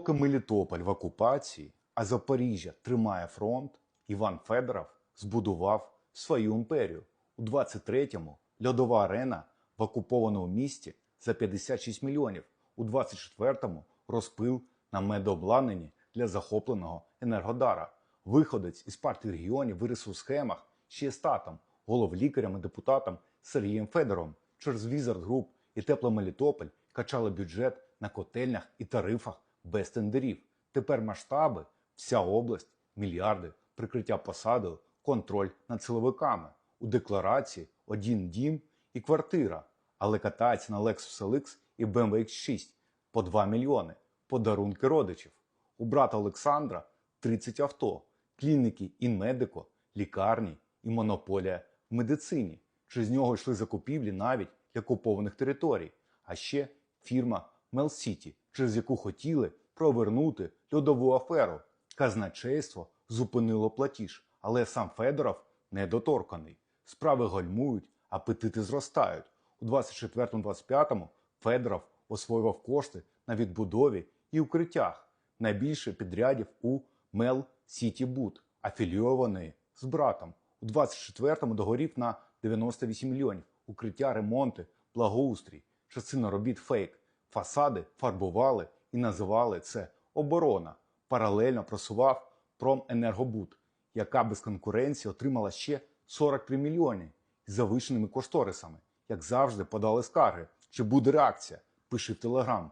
Поки Мелітополь в окупації, а Запоріжжя тримає фронт, Іван Федоров збудував свою імперію. У 23-му льодова арена в окупованому місті за 56 мільйонів, у 24-му розпил на медообладнанні для захопленого Енергодара. Виходець із партії регіонів виріс у схемах ще статом, головлікарем і депутатом Сергієм Федоровим через Візард Груп і Тепло Мелітополь качали бюджет на котельнях і тарифах без тендерів. Тепер масштаби, вся область, мільярди, прикриття посадою, контроль над силовиками. У декларації один дім і квартира, але катається на Lexus LX і BMW X6 по 2 мільйони, подарунки родичів. У брата Олександра 30 авто, клініки Інмедико, лікарні і монополія в медицині. Через нього йшли закупівлі навіть для окупованих територій, а ще фірма Мелсіті, через яку хотіли провернути льодову аферу. Казначейство зупинило платіж, але сам Федоров недоторканий. Справи гальмують, апетити зростають. У 24-25 Федоров освоював кошти на відбудові і укриттях. Найбільше підрядів у Мел Сіті Буд, афілійований з братом. У 24-му догорів на 98 мільйонів. Укриття, ремонти, благоустрій. Частина робіт фейк. Фасади фарбували і називали це оборона. Паралельно просував Променергобуд, яка без конкуренції отримала ще 43 мільйони з завищеними кошторисами. Як завжди, подали скарги. Чи буде реакція? Пиши в Телеграм.